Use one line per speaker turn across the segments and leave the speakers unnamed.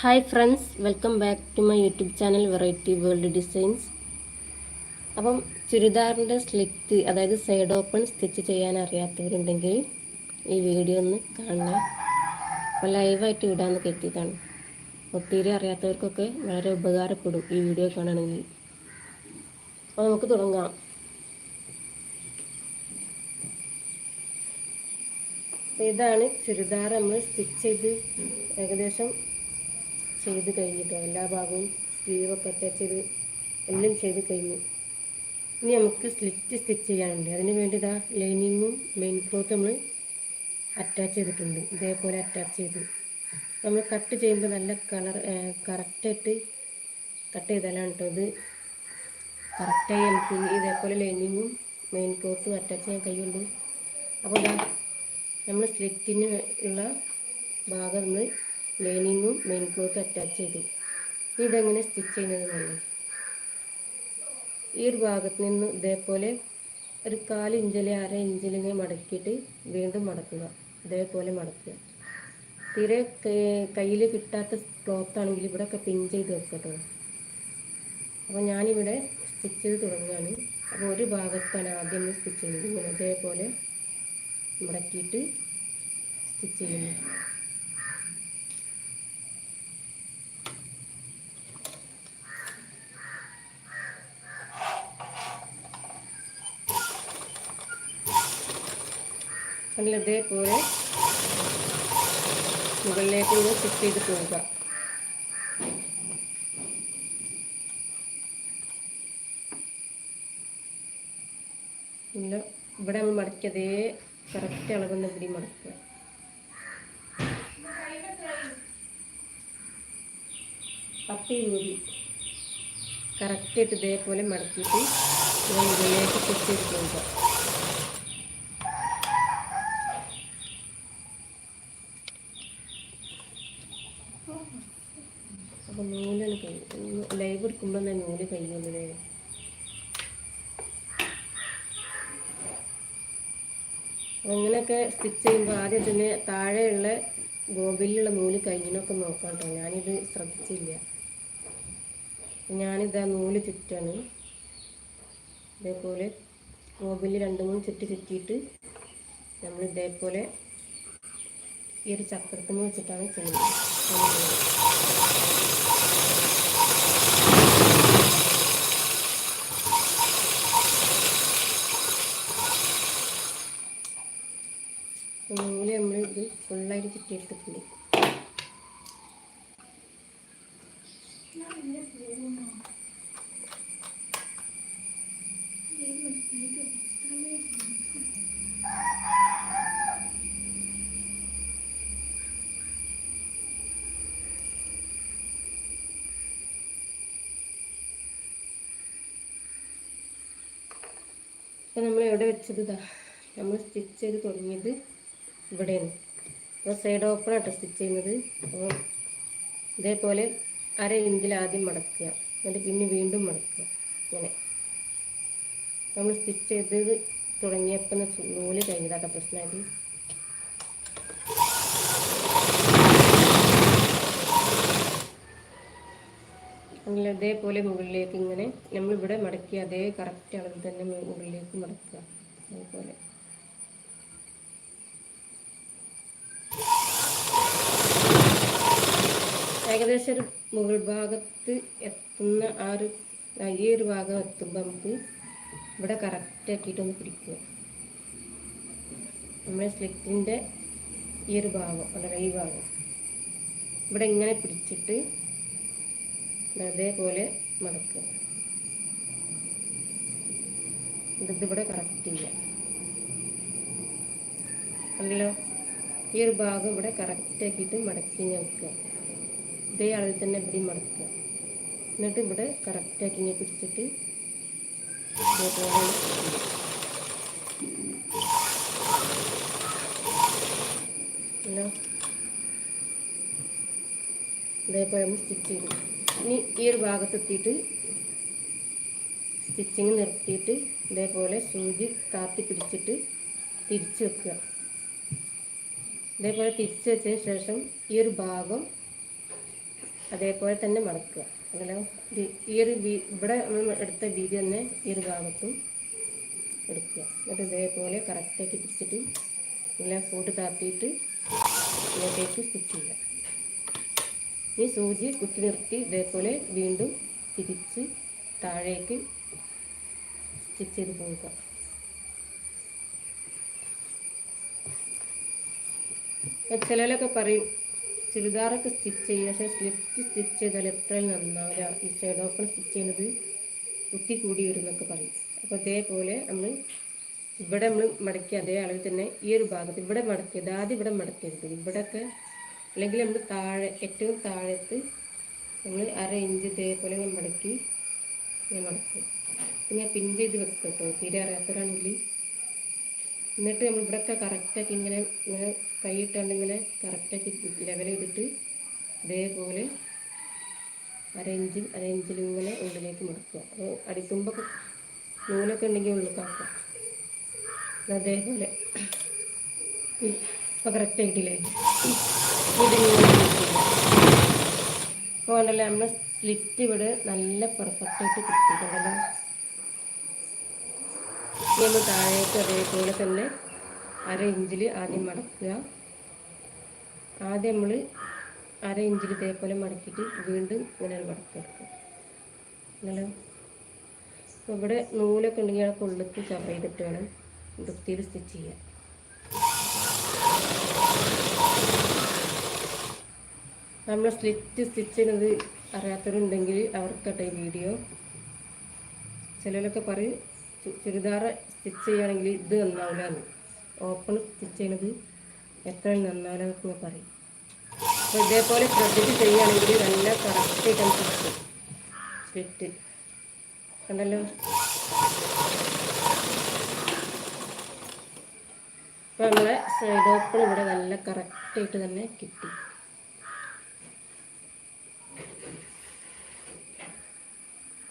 Hi friends welcome back to my YouTube channel variety world designs. അപ്പം ചുരിദാറിന്റെ slit അതായത് side open stitch ചെയ്യാൻ അറിയാത്തവരുണ്ടെങ്കിൽ ഈ വീഡിയോ ഒന്ന് കാണണം അപ്പോൾ ലൈവായിട്ട് വിടാമെന്ന് കരുതിയതാണ്. ഒത്തിരി അറിയാത്തവർക്കൊക്കെ വളരെ ഉപകാരപ്പെടും ഈ വീഡിയോ കാണണമെങ്കിൽ അപ്പോൾ നമുക്ക് തുടങ്ങാം. ഇതാണ് ചുരിദാർ നമ്മൾ സ്റ്റിച്ച് ചെയ്ത് ഏകദേശം ചെയ്ത് കഴിഞ്ഞിട്ട് എല്ലാ ഭാഗവും സ്ലീവൊക്കെ അറ്റാച്ച് ചെയ്ത് എല്ലാം ചെയ്ത് കഴിഞ്ഞു ഇനി നമുക്ക് സ്ലിറ്റ് സ്റ്റിച്ച് ചെയ്യാനുണ്ട്. അതിന് വേണ്ടി ഇതാ ലൈനിങ്ങും മെയിൻ ക്ലോത്ത് നമ്മൾ അറ്റാച്ച് ചെയ്തിട്ടുണ്ട്. ഇതേപോലെ അറ്റാച്ച് ചെയ്ത്. നമ്മൾ കട്ട് ചെയ്യുമ്പോൾ നല്ല കളർ കറക്റ്റായിട്ട് കട്ട് ചെയ്താലാണ് കേട്ടോ ഇത് കറക്റ്റായി നമുക്ക് ഇതേപോലെ ലൈനിങ്ങും മെയിൻ ക്ലോത്തും അറ്റാച്ച് ചെയ്യാൻ കഴിയുള്ളൂ. അപ്പോൾ ഇതാ നമ്മൾ സ്ലിറ്റിന് ഉള്ള ഭാഗം നമ്മൾ ലൈനിങ്ങും മെയിൻ ക്ലോത്തും അറ്റാച്ച് ചെയ്തു. ഇതെങ്ങനെ സ്റ്റിച്ച് ചെയ്യുന്നത് നല്ല ഈ ഒരു ഭാഗത്ത് നിന്ന് ഇതേപോലെ ഒരു കാൽ ഇഞ്ചിലെ അര ഇഞ്ചിലിനെ മടക്കിയിട്ട് വീണ്ടും മടക്കുക. ഇതേപോലെ മടക്കുക. തീരെ കയ്യിൽ കിട്ടാത്ത ക്ലോത്ത് ആണെങ്കിൽ ഇവിടെ ഒക്കെ പിൻ ചെയ്ത് വെക്കട്ടോ അപ്പോൾ ഞാനിവിടെ സ്റ്റിച്ച് ചെയ്ത് തുടങ്ങുകയാണ്. അപ്പോൾ ഒരു ഭാഗത്താണ് ആദ്യം സ്റ്റിച്ച് ചെയ്യുന്നത്. ഇതേപോലെ മടക്കിയിട്ട് സ്റ്റിച്ച് ചെയ്യുന്നു. നല്ല ഇതേപോലെ മുകളിലേക്ക് ഇത് ഫിറ്റ് ചെയ്ത് പോവുക ഇവിടെ നമ്മൾ മടക്കിയതേ കറക്റ്റ് അളവെന്ന് ഇവിടെ മടക്കുക. പത്തി കൂടി കറക്റ്റായിട്ട് ഇതേപോലെ മടക്കിയിട്ട് മുകളിലേക്ക് ഫിറ്റ് ചെയ്ത് പോവുക ലൈവ് എടുക്കുമ്പോൾ തന്നെ നൂൽ കഴിഞ്ഞത് അങ്ങനെയൊക്കെ സ്റ്റിച്ച് ചെയ്യുമ്പോൾ ആദ്യം തന്നെ താഴെയുള്ള ഗോബിലുള്ള നൂൽ കഴിഞ്ഞൊക്കെ നോക്കാം കേട്ടോ. ഞാനിത് ശ്രദ്ധിച്ചില്ല. ഞാനിതാ നൂൽ ചുറ്റാണ്. ഇതേപോലെ ഗോബിൽ രണ്ട് മൂന്ന് ചുറ്റി ചുറ്റിയിട്ട് നമ്മൾ ഇതേപോലെ ഈ ഒരു ചക്രത്തിന് വെച്ചിട്ടാണ് ചെയ്യുന്നത്. നൂൽ നമ്മൾ ഇത് ഫുള്ളായിട്ട് ചുറ്റിയെടുത്തിട്ടുണ്ട് ഇപ്പം നമ്മൾ എവിടെ വെച്ചത് നമ്മൾ സ്റ്റിച്ച് ചെയ്ത് തുടങ്ങിയത് ഇവിടെയാണ്. അപ്പോൾ സൈഡ് ഓപ്പൺ ആയിട്ട് സ്റ്റിച്ച് ചെയ്യുന്നത്. അപ്പോൾ ഇതേപോലെ അര ഇഞ്ചിൽ ആദ്യം മടക്കുക. എന്നിട്ട് പിന്നെ വീണ്ടും മടക്കുക. ഇങ്ങനെ. നമ്മൾ സ്റ്റിച്ച് ചെയ്തത് തുടങ്ങിയപ്പോൾ നൂൽ കഴിഞ്ഞതാട്ടോ പ്രശ്നമായിട്ട് അങ്ങനെ ഇതേപോലെ മുകളിലേക്ക് ഇങ്ങനെ നമ്മളിവിടെ മടക്കി അതേ കറക്റ്റ് അളവിൽ തന്നെ മുകളിലേക്ക് മടക്കുക. അതേപോലെ ഏകദേശം ഒരു മുകൾ ഭാഗത്ത് എത്തുന്ന ആ ഒരു ഈ ഒരു ഭാഗം എത്തുമ്പോൾ നമുക്ക് ഇവിടെ കറക്റ്റ് ആക്കിയിട്ടൊന്ന് പിടിക്കുക. നമ്മുടെ സ്ലിറ്റിന്റെ ഈ ഒരു ഭാഗം അല്ലെങ്കിൽ ഈ ഭാഗം. ഇവിടെ ഇങ്ങനെ പിടിച്ചിട്ട് അതേപോലെ മടക്കുക. ഇതിവിടെ കറക്റ്റ് ചെയ്യുക. അല്ലല്ലോ ഈ ഒരു ഭാഗം ഇവിടെ കറക്റ്റ് ആക്കിയിട്ട് മടക്കി വെക്കുക. ഇതേ അളവിൽ തന്നെ ഇവിടെ മടക്കുക. എന്നിട്ട് ഇവിടെ കറക്റ്റാക്കി ഇങ്ങനെ പിടിച്ചിട്ട് ഹലോ ഇതേപോലെ സ്റ്റിച്ച് ചെയ്തു. ഇനി ഈ ഒരു ഭാഗത്തെത്തിയിട്ട് സ്റ്റിച്ചിങ് നിർത്തിയിട്ട് ഇതേപോലെ സൂചി കാത്തി പിടിച്ചിട്ട് തിരിച്ചു വെക്കുക. ഇതേപോലെ തിരിച്ചു വെച്ചതിന് ശേഷം ഈ ഒരു ഭാഗം അതേപോലെ തന്നെ മടക്കുക. അങ്ങനെ ഈ ഒരു ബീ ഇവിടെ എടുത്ത വീതി തന്നെ ഈ ഒരു ഭാഗത്തും എടുക്കുക. എന്നിട്ട് ഇതേപോലെ കറക്റ്റാക്കി പിടിച്ചിട്ട് ഇങ്ങനെ ഫുഡ് താത്തിയിട്ട് ഇതിലേക്ക് സ്റ്റിച്ച് ചെയ്യുക. ഈ സൂചി കുത്തി നിർത്തി ഇതേപോലെ വീണ്ടും തിരിച്ച് താഴേക്ക് സ്റ്റിച്ച് ചെയ്ത് പോവുക ചിലരൊക്കെ പറയും ചുരിദാറൊക്കെ സ്റ്റിച്ച് ചെയ്യുക. പക്ഷേ സ്ലിറ്റ് സ്റ്റിച്ച് ചെയ്താൽ എത്രയും നന്നാവില്ല. ഈ സൈഡ് ഓപ്പൺ സ്റ്റിച്ച് ചെയ്യുന്നത് കുത്തി കൂടി വരും എന്നൊക്കെ പറയും. അപ്പോൾ അതേപോലെ നമ്മൾ ഇവിടെ നമ്മൾ മടക്കിയ അതേ അളവിൽ തന്നെ ഈ ഒരു ഭാഗത്ത് ഇവിടെ മടക്കിയത് ആദ്യം ഇവിടെ മടക്കരുത് ഇവിടെയൊക്കെ അല്ലെങ്കിൽ നമ്മൾ താഴെ ഏറ്റവും താഴത്ത് നമ്മൾ അര ഇഞ്ച് ഇതേപോലെ മടക്കി ഞാൻ മടക്കും. പിന്നെ പിൻ ചെയ്ത് വെക്കും കേട്ടോ തീരെ അറിയാത്തവരാണെങ്കിൽ എന്നിട്ട് നമ്മൾ ഇവിടെയൊക്കെ കറക്റ്റാക്കി ഇങ്ങനെ ഇങ്ങനെ കൈയിട്ടാണ്ട് ഇങ്ങനെ കറക്റ്റാക്കി ലെവൽ ചെയ്തിട്ട് ഇതേപോലെ അര ഇഞ്ച് അര ഇഞ്ചിൽ ഇങ്ങനെ ഉള്ളിലേക്ക് മടക്കുക അപ്പോൾ അടിക്കുമ്പോൾ നൂലൊക്കെ ഉണ്ടെങ്കിൽ ഉള്ളിക്കാക്കുക അതേപോലെ ഇപ്പോൾ കറക്റ്റ് ആയിട്ടില്ലേ? അപ്പോൾ ഉണ്ടല്ലോ നമ്മൾ സ്ലിറ്റ് ഇവിടെ നല്ല പെർഫെക്റ്റ് ആയിട്ട് കിട്ടിയിട്ടുണ്ടല്ലോ നമ്മൾ താഴേക്ക് അതേപോലെ തന്നെ അര ഇഞ്ചിൽ ആദ്യം മടക്കുക. ആദ്യം നമ്മൾ അര ഇഞ്ചിൽ ഇതേപോലെ മടക്കിയിട്ട് വീണ്ടും ഇങ്ങനെ മടക്കിയെടുക്കുക അപ്പോൾ ഇവിടെ നൂലൊക്കെ ഉണ്ടെങ്കിൽ ആ കൊള്ളത്ത് ചവ ചെയ്തിട്ട് വേണം വൃത്തിയിൽ സ്റ്റിച്ച് ചെയ്യാൻ. നമ്മൾ സ്ലിറ്റ് സ്റ്റിച്ച് ചെയ്യുന്നത് അറിയാത്തവരുണ്ടെങ്കിൽ അവർക്കട്ടെ വീഡിയോ. ചിലരൊക്കെ പറയും ചുരിദാർ സ്റ്റിച്ച് ചെയ്യുകയാണെങ്കിൽ ഇത് നന്നാവില്ല ഓപ്പൺ സ്റ്റിച്ച് ചെയ്യണത് എത്ര നന്നാവില്ല പറയും. അപ്പോൾ ഇതേപോലെ ശ്രദ്ധിച്ച് ചെയ്യുകയാണെങ്കിൽ നല്ല കറക്റ്റായിട്ട് നമുക്ക് കിട്ടും. സ്ലിറ്റ് കണ്ടല്ലോ? അപ്പോൾ നമ്മളെ സൈഡ് ഓപ്പൺ ഇവിടെ നല്ല കറക്റ്റായിട്ട് തന്നെ കിട്ടി.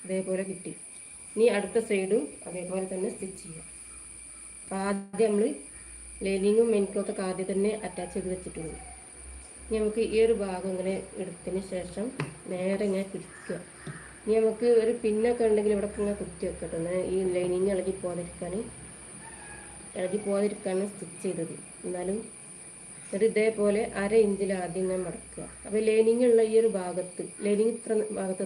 ഇതേപോലെ കിട്ടി. ഇനി അടുത്ത സൈഡും അതേപോലെ തന്നെ സ്റ്റിച്ച് ചെയ്യാം ആദ്യം നമ്മൾ ലൈനിങ്ങും മെൻക്ലോത്തൊക്കെ ആദ്യം തന്നെ അറ്റാച്ച് ചെയ്ത് വെച്ചിട്ടുണ്ട്. ഇനി നമുക്ക് ഈ ഒരു ഭാഗം ഇങ്ങനെ എടുത്തതിന് ശേഷം നേരെ ഇങ്ങനെ പിടിക്കുക. ഇനി നമുക്ക് ഒരു പിന്നൊക്കെ ഉണ്ടെങ്കിൽ ഇവിടെ ഇങ്ങനെ കുത്തി വെക്കട്ടെ എന്നാൽ ഈ ലൈനിങ് ഇളകി പോകാതിരിക്കാൻ ഇളകി പോകാതിരിക്കാണ് സ്റ്റിച്ച് ചെയ്തത്. എന്നാലും എന്നിട്ട് ഇതേപോലെ അര ഇഞ്ചിൽ ആദ്യം ഞാൻ മടക്കുക. അപ്പോൾ ലൈനിങ് ഉള്ള ഈ ഒരു ഭാഗത്ത് ലൈനിങ് ഇത്ര ഭാഗത്ത്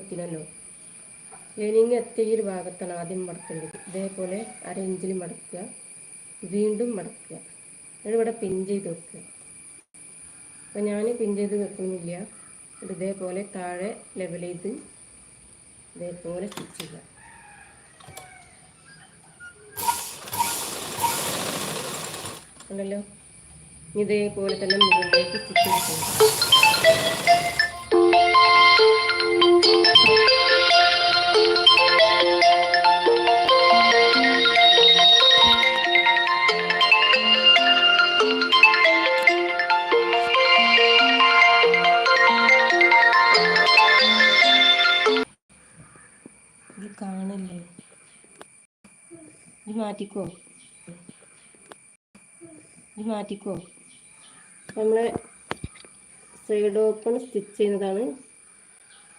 ലൈനിങ് എത്തിയ ഒരു ഭാഗത്താണ് ആദ്യം മടക്കേണ്ടത്. ഇതേപോലെ അര ഇഞ്ചിൽ മടക്കുക. വീണ്ടും മടക്കുക. എന്നിട്ട് ഇവിടെ പിൻ ചെയ്ത് വെക്കുക. അപ്പം ഞാൻ പിൻ ചെയ്ത് വെക്കുന്നില്ല. ഇതേപോലെ താഴെ ലെവൽ ചെയ്ത് ഇതേപോലെ സ്റ്റിച്ച് ചെയ്യുക. ഉണ്ടല്ലോ ഇതേപോലെ തന്നെ മുകളിലേക്ക് സ്റ്റിച്ച് ചെയ്ത് കാണില്ലേ ഇത് മാറ്റിക്കോ. ഇത് മാറ്റിക്കോ. നമ്മൾ സൈഡ് ഓപ്പൺ സ്റ്റിച്ച് ചെയ്യുന്നതാണ്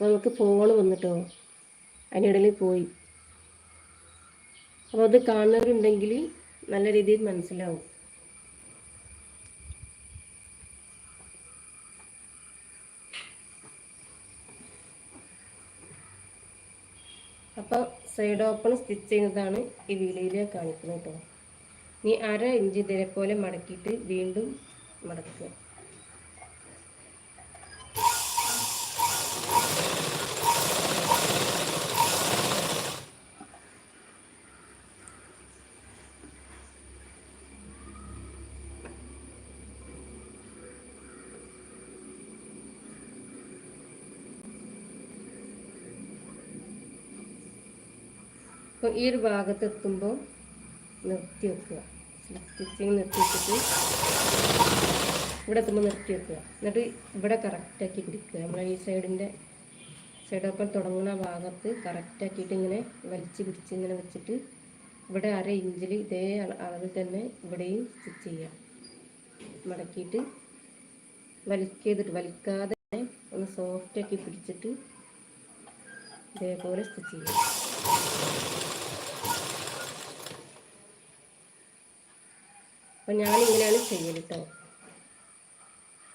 നമുക്ക് ഫോൺ വന്നിട്ടോ. അതിനിടയിൽ പോയി. അപ്പോൾ അത് കാണുന്നവരുണ്ടെങ്കിൽ നല്ല രീതിയിൽ മനസ്സിലാവും അപ്പോൾ സൈഡ് ഓപ്പൺ സ്റ്റിച്ച് ചെയ്യുന്നതാണ് ഈ വീഡിയോയിൽ കാണിക്കുന്നത് കേട്ടോ. ഇനി അര ഇഞ്ച് ഇതേപോലെ മടക്കിയിട്ട് വീണ്ടും മടക്കുക. അപ്പോൾ ഈ ഒരു ഭാഗത്ത് എത്തുമ്പോൾ നിർത്തി വെക്കുക. സ്റ്റിച്ചിങ് നിർത്തി വെച്ചിട്ട് ഇവിടെ എത്തുമ്പോൾ നിർത്തി വെക്കുക. എന്നിട്ട് ഇവിടെ കറക്റ്റാക്കി പിടിക്കുക. നമ്മളെ ഈ സൈഡിന്റെ സൈഡൊപ്പം തുടങ്ങുന്ന ഭാഗത്ത് കറക്റ്റാക്കിയിട്ട് ഇങ്ങനെ വലിച്ച് പിടിച്ച് ഇങ്ങനെ വെച്ചിട്ട് ഇവിടെ അര ഇഞ്ചിൽ ഇതേ അള- അളവിൽ തന്നെ ഇവിടെയും സ്റ്റിച്ച് ചെയ്യാം മടക്കിയിട്ട് വലിക്കെയ്തിട്ട് വലിക്കാതെ ഒന്ന് സോഫ്റ്റാക്കി പിടിച്ചിട്ട് ഇതേപോലെ സ്റ്റിച്ച് ചെയ്യാം അപ്പം ഞാനിങ്ങനെയാണ് ചെയ്യൽ കേട്ടോ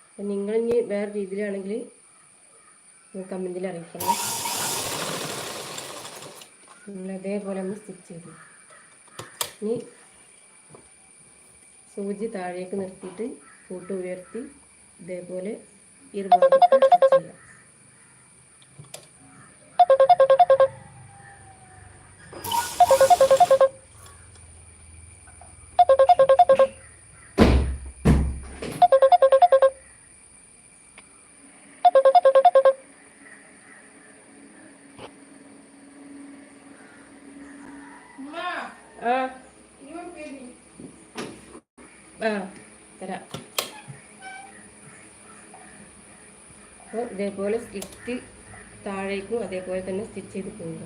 അപ്പം നിങ്ങളിനി വേറെ രീതിയിലാണെങ്കിൽ കമന്റിൽ അറിയിക്കണം. നിങ്ങൾ അതേപോലെ നമ്മൾ സ്റ്റിച്ച് ചെയ്തു. ഇനി സൂചി താഴേക്ക് നിർത്തിയിട്ട് കൂട്ട് ഉയർത്തി ഇതേപോലെ ഇരുപത് ചെയ്യാം. ഇതേപോലെ സ്റ്റിച്ച് താഴേക്കും അതേപോലെ തന്നെ സ്റ്റിച്ച് ചെയ്ത് പോകുക.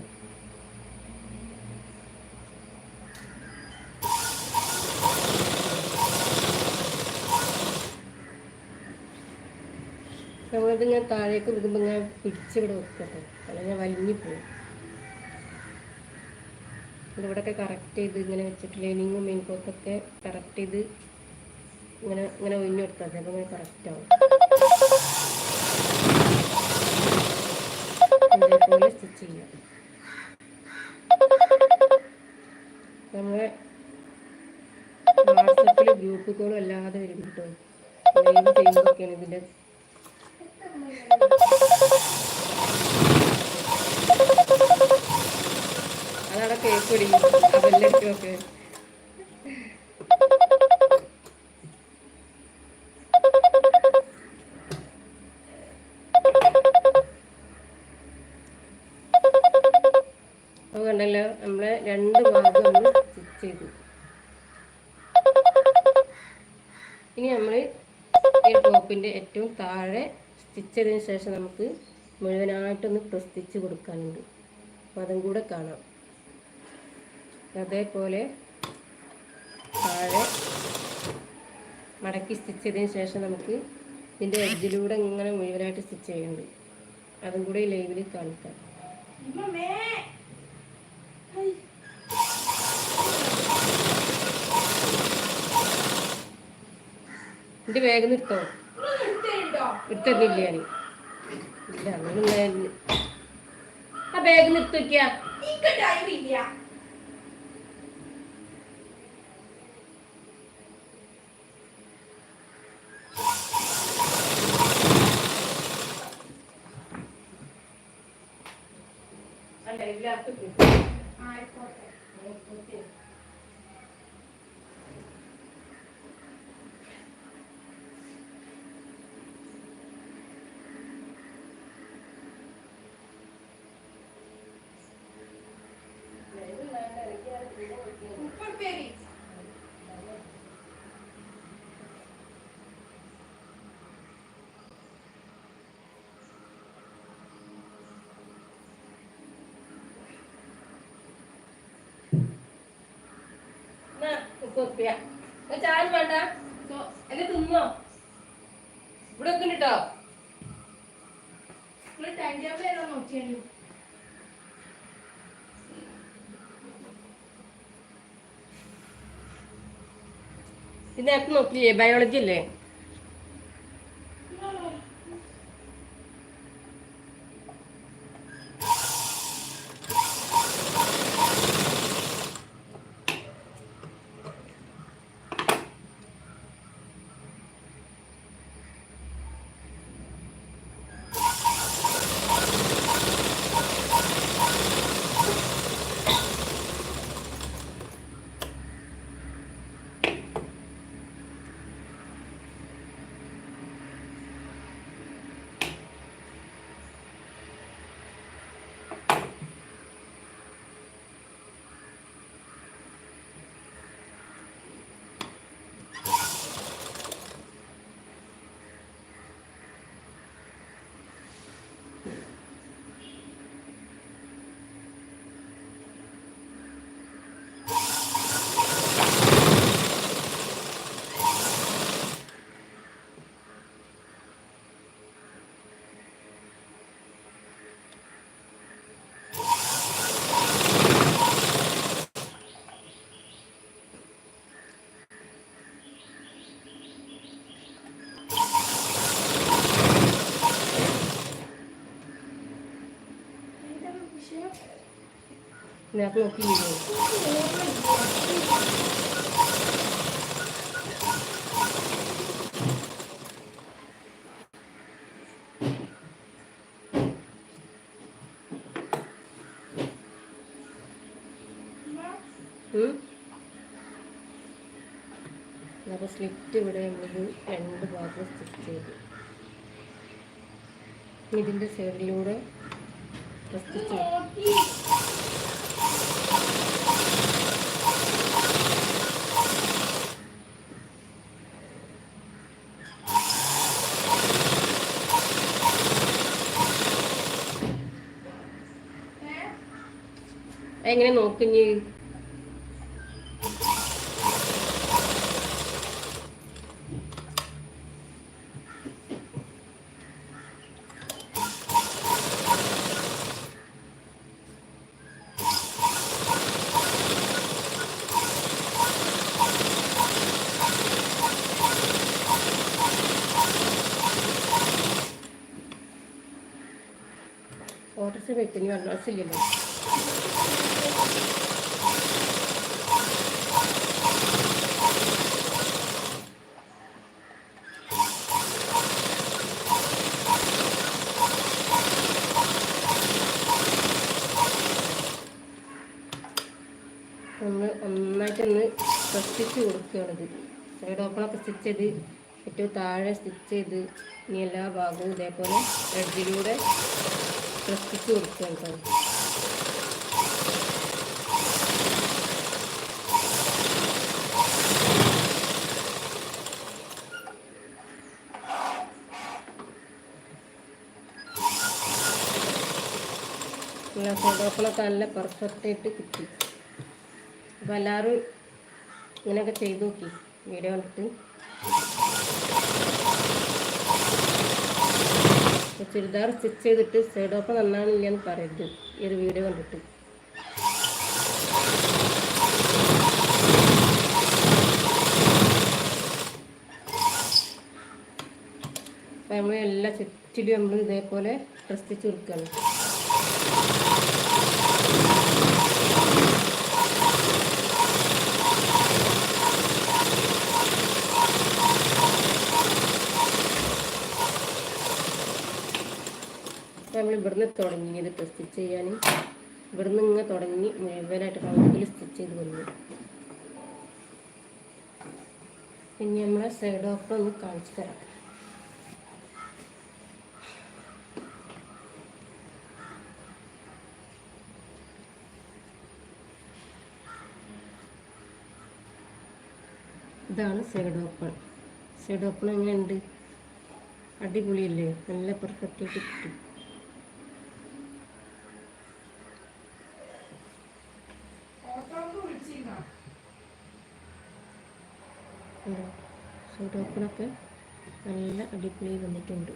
നമ്മളിത് ഞാൻ താഴേക്ക് വിടുമ്പോൾ ഞാൻ പിടിച്ചിവിടെ വെക്കട്ടെ അല്ലെങ്കിൽ വലിഞ്ഞു പോകും. ഇവിടെയൊക്കെ കറക്റ്റ് ചെയ്ത് ഇങ്ങനെ വെച്ചിട്ട് ലൈനിങ്ങും മെയിൻ കോത്തൊക്കെ കറക്റ്റ് ചെയ്ത് ഇങ്ങനെ ഇങ്ങനെ ഒഴിഞ്ഞു കൊടുത്താൽ മതി. അപ്പോൾ ഇങ്ങനെ കറക്റ്റ് ആവും. സ്റ്റിച്ച് ചെയ്യാം. നമ്മളെ വാട്സപ്പിൽ ഗ്രൂപ്പ് കോളും അല്ലാതെ വരും കേട്ടോ ലൈവ് ചെയ്യുമ്പോഴൊക്കെയാണ് ഇതിന്റെ അതവിടെ കേക്ക് പിടിക്കും. അതെല്ലാം അപ്പോൾ കണ്ടല്ലോ നമ്മൾ രണ്ട് ഭാഗം നമ്മൾ സ്റ്റിച്ച് ചെയ്തു. ഇനി നമ്മൾ ഈ ഏറ്റവും താഴെ സ്റ്റിച്ച് ചെയ്തതിന് ശേഷം നമുക്ക് മുഴുവനായിട്ടൊന്ന് പ്രസ്തിച്ച് കൊടുക്കാനുണ്ട്. അപ്പോൾ അതും കൂടെ കാണാം. അതേപോലെ താഴെ മടക്കി സ്റ്റിച്ച് ചെയ്തതിന് ശേഷം നമുക്ക് ഇതിന്റെ എഡ്ജിലൂടെ ഇങ്ങനെ മുഴുവനായിട്ട് സ്റ്റിച്ച് ചെയ്യുന്നുണ്ട് അതും കൂടെ ലൈവിൽ കാണിക്കാം. ഇത് വേഗം നിർത്തോ. എടുത്തരുന്നില്ല ഞാൻ? ഇല്ല അങ്ങനെ. ആ ബാഗ് നിർത്തിക്കാ അല്ല ഇതിനകത്ത് എന്നാ, മുപ്പത് ചാരും വേണ്ട. അല്ലെ തിന്നോ? ഇവിടെ ഒക്കെ കേട്ടോ
ടൈം
ഇതിനകത്ത് നോക്കില്ലേ ബയോളജി അല്ലേ നേരത്തെ നോക്കിയില്ലേ അപ്പോൾ സ്ലിറ്റ് ഇവിടെ നമ്മളിത് രണ്ട് ഭാഗം സ്റ്റിച്ച് ചെയ്തു ഇതിന്റെ സൈഡിലൂടെ സ്റ്റിച്ച് ചെയ്തു എങ്ങനെ നോക്കിഞ്ഞ് ഓട്ടർസ് വെക്കുന്ന വെള്ളമില്ലല്ലോ നമ്മൾ സ്റ്റിച്ച് കൊടുക്കുകയാണിത്. സൈഡ് ഓപ്പണൊക്കെ സ്റ്റിച്ച് ചെയ്ത് ഏറ്റവും താഴെ സ്റ്റിച്ച് ചെയ്ത് ഇനി എല്ലാ ഭാഗവും ഇതേപോലെ എഡ്ജിലൂടെ സ്റ്റിച്ച് കൊടുക്കുകയാണ് സൈഡ് നല്ല പെർഫെക്റ്റ് ആയിട്ട് കിട്ടി. അപ്പോൾ എല്ലാവരും ഇങ്ങനെയൊക്കെ ചെയ്തു നോക്കി. വീഡിയോ കണ്ടിട്ട്. ചുരിദാർ സ്റ്റിച്ച് ചെയ്തിട്ട് സൈഡ് ഓപ്പൺ നന്നാണില്ല എന്ന് പറയരുത്. ഈ ഒരു വീഡിയോ കണ്ടിട്ട്. നമ്മൾ എല്ലാ ചുറ്റിലും നമ്മൾ ഇതേപോലെ സ്റ്റിച്ച് കൊടുക്കുകയാണ് നമ്മൾ ഇവിടുന്ന് തുടങ്ങി ഇതിപ്പോൾ സ്റ്റിച്ച് ചെയ്യാൻ ഇവിടുന്ന് ഇങ്ങനെ തുടങ്ങി മുഴുവനായിട്ട് കൗണ്ടിൽ സ്റ്റിച്ച് ചെയ്ത് വന്നു ഇനി നമ്മളെ സൈഡ് ഓഫ് ഒന്ന് കാണിച്ചു തരാം. ഇതാണ് സൈഡ് ഓപ്പൺ സൈഡ് ഓപ്പൺ എങ്ങനെയുണ്ട്? അടിപൊളിയല്ലേ? നല്ല പെർഫെക്റ്റ് ആയിട്ട് കിട്ടി. കണ്ടോ? സൈഡ് ഓപ്പണൊക്കെ നല്ല അടിപൊളി വന്നിട്ടുണ്ട്.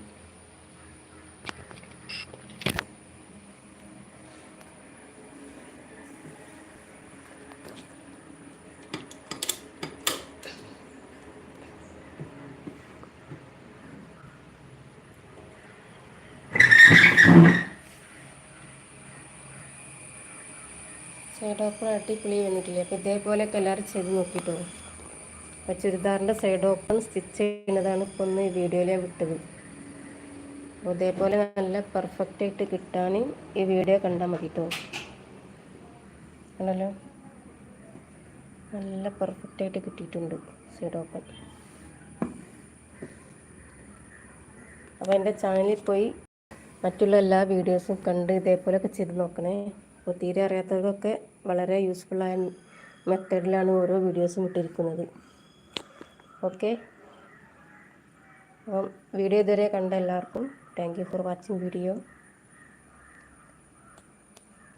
ചേട്ടാ അപ്പോൾ അടിപൊളി വന്നിട്ടില്ലേ? അപ്പോൾ ഇതേപോലെയൊക്കെ എല്ലാവരും ചെയ്ത് നോക്കിയിട്ടോ അപ്പോൾ ചുരിദാറിന്റെ സൈഡ് ഓപ്പൺ സ്റ്റിച്ച് ചെയ്യുന്നതാണ് ഇപ്പോൾ ഒന്ന് ഈ വീഡിയോയിൽ ഞാൻ വിട്ടത്. അപ്പോൾ ഇതേപോലെ നല്ല പെർഫെക്റ്റ് ആയിട്ട് കിട്ടാൻ ഈ വീഡിയോ കണ്ടാൽ മതി കേട്ടോ ആണല്ലോ നല്ല പെർഫെക്റ്റ് ആയിട്ട് കിട്ടിയിട്ടുണ്ട് സൈഡ് ഓപ്പൺ അപ്പോൾ എന്റെ ചാനലിൽ പോയി മറ്റുള്ള എല്ലാ വീഡിയോസും കണ്ട് ഇതേപോലെയൊക്കെ ചെയ്ത് നോക്കണേ. അപ്പോൾ തീരെ അറിയാത്തവർക്കൊക്കെ വളരെ യൂസ്ഫുള്ളായ മെത്തേഡിലാണ് ഓരോ വീഡിയോസും ഇട്ടിരിക്കുന്നത്. ഓക്കെ. അപ്പം വീഡിയോ ഇതുവരെ കണ്ട എല്ലാവർക്കും thank you for watching video.